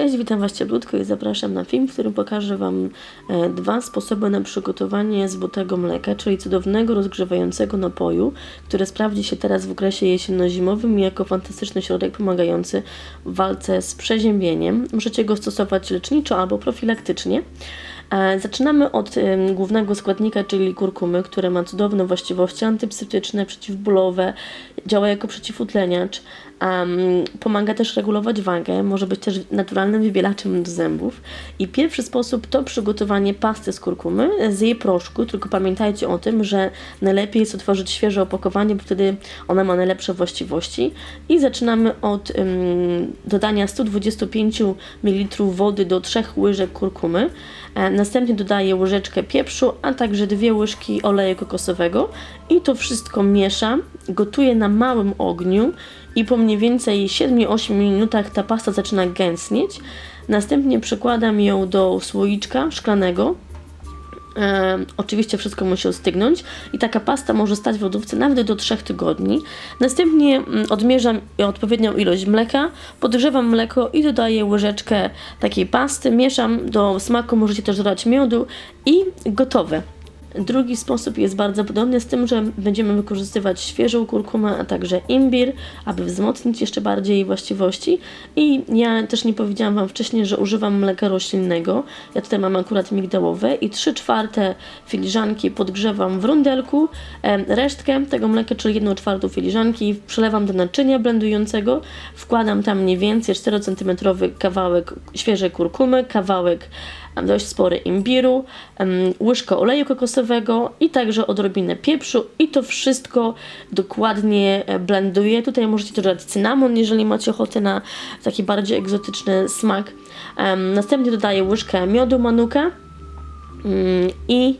Cześć, witam Was cieplutko i zapraszam na film, w którym pokażę Wam e, dwa sposoby na przygotowanie złotego mleka, czyli cudownego, rozgrzewającego napoju, które sprawdzi się teraz w okresie jesienno-zimowym jako fantastyczny środek pomagający w walce z przeziębieniem. Możecie go stosować leczniczo albo profilaktycznie. E, Zaczynamy od em, głównego składnika, czyli kurkumy, które ma cudowne właściwości antypsytyczne, przeciwbólowe, działa jako przeciwutleniacz, em, pomaga też regulować wagę, może być też naturalnym wybielaczem do zębów. I pierwszy sposób to przygotowanie pasty z kurkumy, z jej proszku, tylko pamiętajcie o tym, że najlepiej jest otworzyć świeże opakowanie, bo wtedy ona ma najlepsze właściwości. I zaczynamy od em, dodania 125 ml wody do 3 łyżek kurkumy. E, Następnie dodaję łyżeczkę pieprzu, a także dwie łyżki oleju kokosowego i to wszystko mieszam, gotuję na małym ogniu i po mniej więcej 7-8 minutach ta pasta zaczyna gęstnieć. Następnie przekładam ją do słoiczka szklanego, E, oczywiście wszystko musi ostygnąć i taka pasta może stać w lodówce nawet do 3 tygodni. Następnie mm, odmierzam odpowiednią ilość mleka, podgrzewam mleko i dodaję łyżeczkę takiej pasty, mieszam do smaku, możecie też dodać miodu i gotowe. Drugi sposób jest bardzo podobny z tym, że będziemy wykorzystywać świeżą kurkumę, a także imbir, aby wzmocnić jeszcze bardziej jej właściwości. I ja też nie powiedziałam Wam wcześniej, że używam mleka roślinnego. Ja tutaj mam akurat migdałowe i 3 czwarte filiżanki podgrzewam w rondelku. Em, Resztkę tego mleka, czyli 1 czwartą filiżanki, przelewam do naczynia blendującego, wkładam tam mniej więcej 4 cm kawałek świeżej kurkumy, kawałek dość spory imbiru, łyżkę oleju kokosowego i także odrobinę pieprzu i to wszystko dokładnie e, blenduję. Tutaj możecie dodać cynamon, jeżeli macie ochotę na taki bardziej egzotyczny smak. Następnie dodaję łyżkę miodu manuka mm, i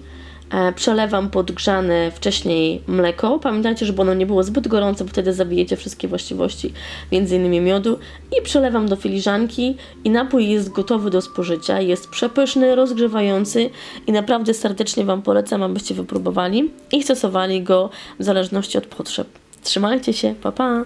przelewam podgrzane wcześniej mleko. Pamiętajcie, żeby ono nie było zbyt gorące, bo wtedy zabijecie wszystkie właściwości, między innymi miodu. I przelewam do filiżanki i napój jest gotowy do spożycia. Jest przepyszny, rozgrzewający i naprawdę serdecznie Wam polecam, abyście wypróbowali i stosowali go w zależności od potrzeb. Trzymajcie się, pa pa!